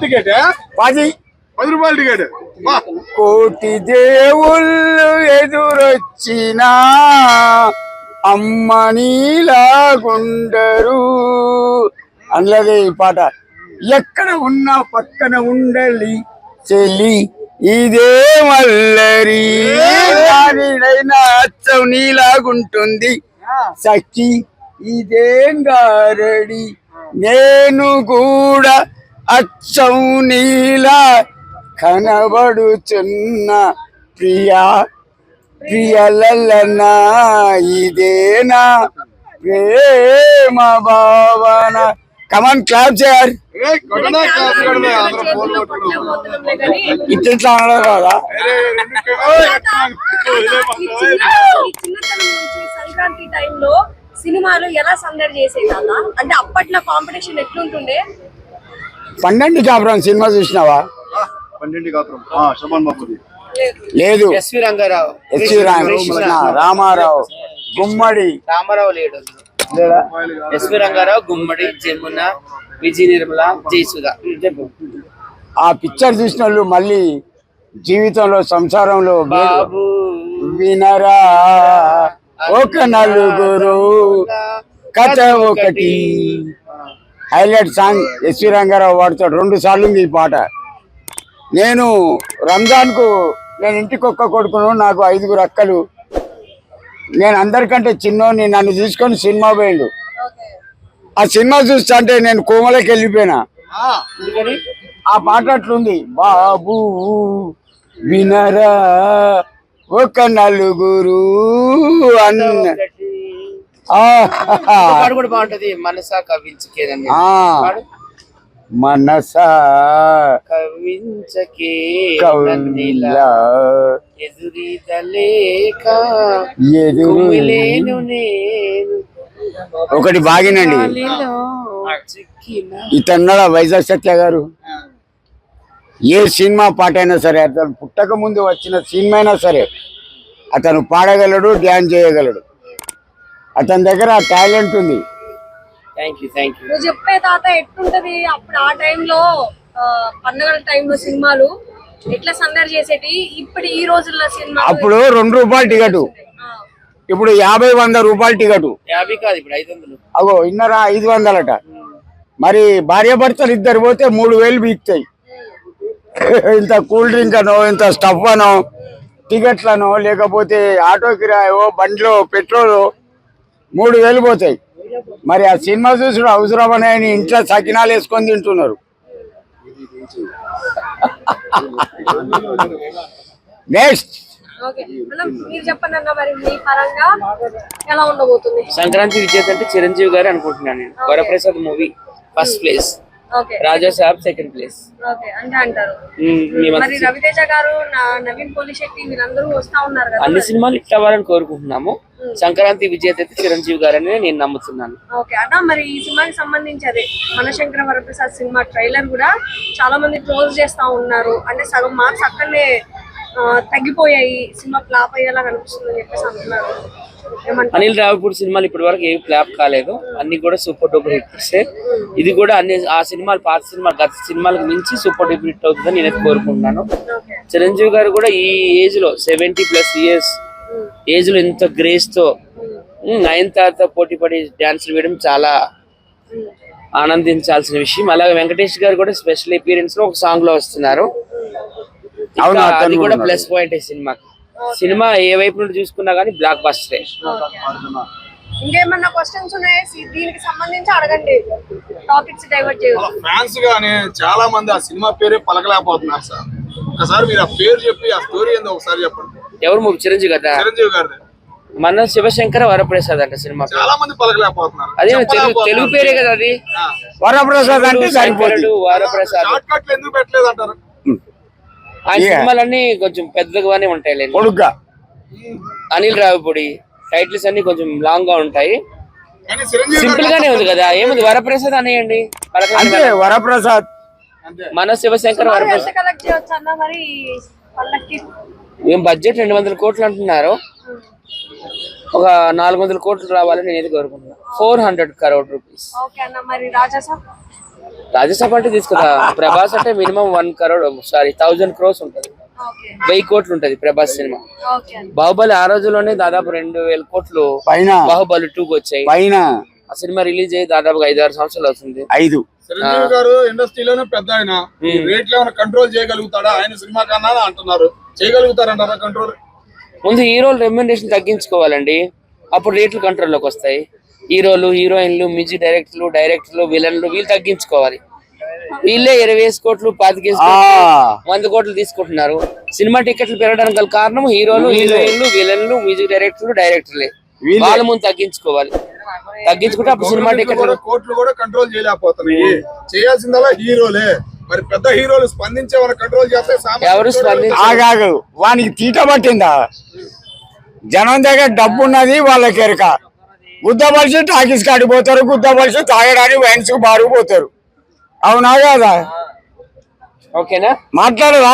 Ticket పది పది రూపాయల టికెట్ బా కోటి దేవుళ్ళు ఎదురొచ్చినా అమ్మ నీలాగుండరు. అందులోదే ఈ పాట. ఎక్కడ ఉన్నా పక్కన ఉండాలి చెల్లి. ఇదే మల్లరి. నానిడైనా అచ్చం నీలాగుంటుంది. సఖి ఇదేం గారడి? నేను కూడా అచ్చం నీలా కనబడుచున్న ప్రియా ప్రియలలనా ఇదేనా ప్రేమ భావన కమాన్ క్లాప్ చేయాలి ఇట్లా అనడం కదా? సంక్రాంతి టైంలో సినిమాలు ఎలా సందడి చేసేది అంటే అప్పట్లో కాంపిటీషన్ ఎట్లుంటుండే? పన్నెండు కాపురం సినిమా చూసినావా? ఆ, పన్నెండు కాపురం. ఆ, శోభన్ బాబుది. లేదు. లేదు ఎస్వి రంగారావు. ఎస్వి రామకృష్ణ రామారావు. గుమ్మడి. రామారావు లేడు ఎస్వి రంగారావు గుమ్మడి జమున విజయ నిర్మల జయసుధ. ఆ పిక్చర్ చూసిన వాళ్ళు మళ్ళీ జీవితంలో సంసారంలో బాబు. వినరా. ఒక నలుగురు. కథ ఒకటి. హైలైట్ సాంగ్ ఎస్వి రంగారావు పాడుతాడు. రెండు సార్లు ఉంది ఈ పాట. నేను రంజాన్కు నేను ఇంటికి ఒక్క కొడుకును నాకు ఐదుగురు అక్కలు. నేను అందరికంటే చిన్నోని నన్ను తీసుకొని సినిమా పోయిండు. ఆ సినిమా చూస్తా అంటే నేను కోమలకి వెళ్ళిపోయినా. ఆ, ఆ పాట అట్లుంది. బాబు వినరా ఒక నలుగురు అన్న పాట కూడా బాగుంటది. మనసా. పాడు. మనసా కవించకే కౌలా ఎదురీదలేక ఎదురు కుమిలేను నేను. ఒకటి బాగినండి. ఇతన్నాడా వైజాగ్ సత్య గారు. ఏ సినిమా పాట అయినా సరే అతను పుట్టక ముందు వచ్చిన సినిమా అయినా సరే అతను పాడగలడు డ్యాన్స్ చేయగలడు. అతని దగ్గర టాలెంట్ ఉంది. థ్యాంక్ యూ థ్యాంక్ యూ నువ్వు చెప్పే తాత ఎట్లుంటది అప్పుడు ఆ టైంలో పండుగల టైంలో సినిమాలు ఎట్లా సందడి చేసేటి? ఇప్పుడు ఈ రోజుల్లో సినిమా అప్పుడు రెండు రూపాయలు టికెట్. ఇప్పుడు యాభై వంద రూపాయలు టికెట్. యాభై కాదు ఇప్పుడు ఐదు వందలు. అగో ఇన్నరా ఐదు వందలట. మరి భార్యాభర్తలు ఇద్దరు పోతే మూడు వేలు బీక్తాయి. ఇంత కూల్ డ్రింక్ అనో ఇంత స్టఫ్ అనో టికెట్లనో లేకపోతే ఆటో కిరాయో బండిలో పెట్రోల్ మూడు వేలు పోతాయి. మరి ఆ సినిమా చూసుడు అవసరమని ఆయన ఇంట్లో సకినాలు వేసుకొని తింటున్నారు. Next okay. అన్న మీరు చెప్పండి అన్న మరి మీ పరంగా ఎలా ఉండబోతుంది? సంక్రాంతి విజేత అంటే చిరంజీవి గారు అనుకుంటున్నాను నేను. Varaprasad movie first place Raja Saab second place okay అంటే అంటారు. మీ మరి రవితేజ గారు నవీన్ వీళ్ళందరూ వస్తా ఉన్నారు కదా అన్ని సినిమాలు ఇట్లా అవ్వాలని కోరుకుంటున్నాము. సంక్రాంతి విజేత అయితే చిరంజీవి గారని నేను నమ్ముతున్నాను. ఓకే అన్న మరి ఈ సినిమాకి సంబంధించి అదే మనశంకర వరప్రసాద్ సినిమా ట్రైలర్ కూడా చాలా మంది క్లోజ్ చేస్తా ఉన్నారు. అంటే సగం మార్క్స్ అక్కడనే తగ్గిపోయాయి. సినిమా ఫ్లాప్ అయ్యేలా కనిపిస్తుంది అని చెప్పేసి అంటున్నారు. అనిల్ రావిపూడి సినిమాలు ఇప్పటి వరకు ఏమి ఫ్లాప్ కాలేదు. అన్ని కూడా సూపర్ డూపర్ హిట్స్ ఇది కూడా అన్ని ఆ సినిమాలు పాత సినిమా గత సినిమాలకు మించి సూపర్ డూపర్ హిట్ అవుతుందని నేనైతే కోరుకుంటున్నాను. చిరంజీవి గారు కూడా ఈ ఏజ్లో సెవెంటీ ప్లస్ ఇయర్స్ ఏజ్లో ఎంత గ్రేస్తో ఉమ్, నయనతారతో పోటీ పడి డాన్స్ వేయడం చాలా ఆనందించాల్సిన విషయం. అలాగే వెంకటేష్ గారు కూడా స్పెషల్ అపీరెన్స్లో ఒక సాంగ్లో వస్తున్నారు. అవును, అది కూడా. ప్లస్ పాయింట్ సినిమాకి సినిమా. ఏ వైపు నుండి చూసుకున్నా కానీ బ్లాక్ బస్టరే ఇంకేమన్నా క్వశ్చన్స్ ఉన్నాయి? దీనికి సంబంధించి అడగండి. టాపిక్స్ డైవర్ట్ చేయదు ఫ్యాన్స్ గానే చాలా మంది ఆ సినిమా పేరే పలకలేకపోతున్నారు సార్. ఒకసారి మీరు ఆ పేరు చెప్పి ఆ స్టోరీ ఏందో ఒకసారి చెప్పండి. ఎవరు మూవీ చిరంజీవి కదా చిరంజీవి గారిది. మన శివశంకర వరప్రసాద్ అంట సినిమా పేరు. చాలా మంది పలకలేకపోతున్నారు. అదే తెలుగు తెలుగు పేరే కదా అది? వరప్రసాద్ అంటే సరిపోతుంది. వరప్రసాద్. ఎందుకు పెట్టలేదు అంటారు ఆ Yeah. సినిమాలన్నీ కొంచెం పెద్దగానే ఉంటాయి కొడుగ్గా అనిల్ రావిపూడి టైటిల్స్ అన్ని కొంచెం లాంగ్గా ఉంటాయి. సింపుల్ గానే ఉంది కదా. ఏముంది? వరప్రసాద్ అనేయండి. అంటే. వరప్రసాద్. మన శివశంకర్ వరప్రసాద్. కలెక్ట్ చేయొచ్చు అన్న మరి వాళ్ళకి ఏం బడ్జెట్ రెండు వందల కోట్లు అంటున్నారు. ఒక నాలుగు వందల కోట్లు రావాలని నేను కోరుకుంటున్నాను four hundred crore rupees. Okay అన్న మరి రాజా సార్ రాజ్యసభ అంటే తీసుకురా ప్రభాస్ అంటే minimum one crore sorry thousand crores ఉంటది. ఓకే. వెయ్యి కోట్లు ఉంటది ప్రభాస్ సినిమా. బాహుబలి ఆ రోజుల్లోనే దాదాపు రెండు వేల కోట్లు పైన. బాహుబలి టూకి వచ్చాయి. పైన. ఆ సినిమా రిలీజ్ అయ్యి దాదాపు ఐదు ఆరు సంవత్సరాలు అవుతుంది. ఐదు. చిరంజీవి గారు ఇండస్ట్రీలోనే పెద్ద ఆయన. ఈ రేట్లు ఏమైనా కంట్రోల్ చేయగలుగుతాడా? ఆయన సినిమా కన్నా అంటున్నారు. చేయగలుగుతారంటారా కంట్రోల్ ముందు హీరోలు రెమ్యునరేషన్ తగ్గించుకోవాలండి. అప్పుడు రేట్లు కంట్రోల్లోకి వస్తాయి. హీరోలు హీరోయిన్లు మ్యూజిక్ డైరెక్టర్లు డైరెక్టర్లు విలన్లు వీళ్ళు తగ్గించుకోవాలి. వీళ్ళే ఇరవై వేసి కోట్లు పాతికేసి వంద కోట్లు తీసుకుంటున్నారు. సినిమా టికెట్లు పెరగడానికి గల కారణం హీరోలు హీరోయిన్లు విలన్లు మ్యూజిక్ డైరెక్టర్లు డైరెక్టర్లే. వీళ్ళే. ముందు తగ్గించుకోవాలి. తగ్గించుకుంటే అప్పుడు సినిమా టికెట్లు కూడా కోట్లు కూడా కంట్రోల్ చేయలేకపోతున్నాయి. చేయాల్సిందల్లా హీరోలే. మరి పెద్ద హీరోలు స్పందించే వాళ్ళ కంట్రోల్ చేస్తే ఎవరు స్పందించ- ఆగాగు. వానికి తీట పట్టిందా? జనం దగ్గర డబ్బు ఉన్నది వాళ్ళకి ఎరక గుద్దపలిసి టాకీస్ కాడిపోతారు గుద్దపలిసి తాగడానికి వైన్స్ బారు పోతారు. అవునా కాదా? ఓకేనా? మాట్లాడదా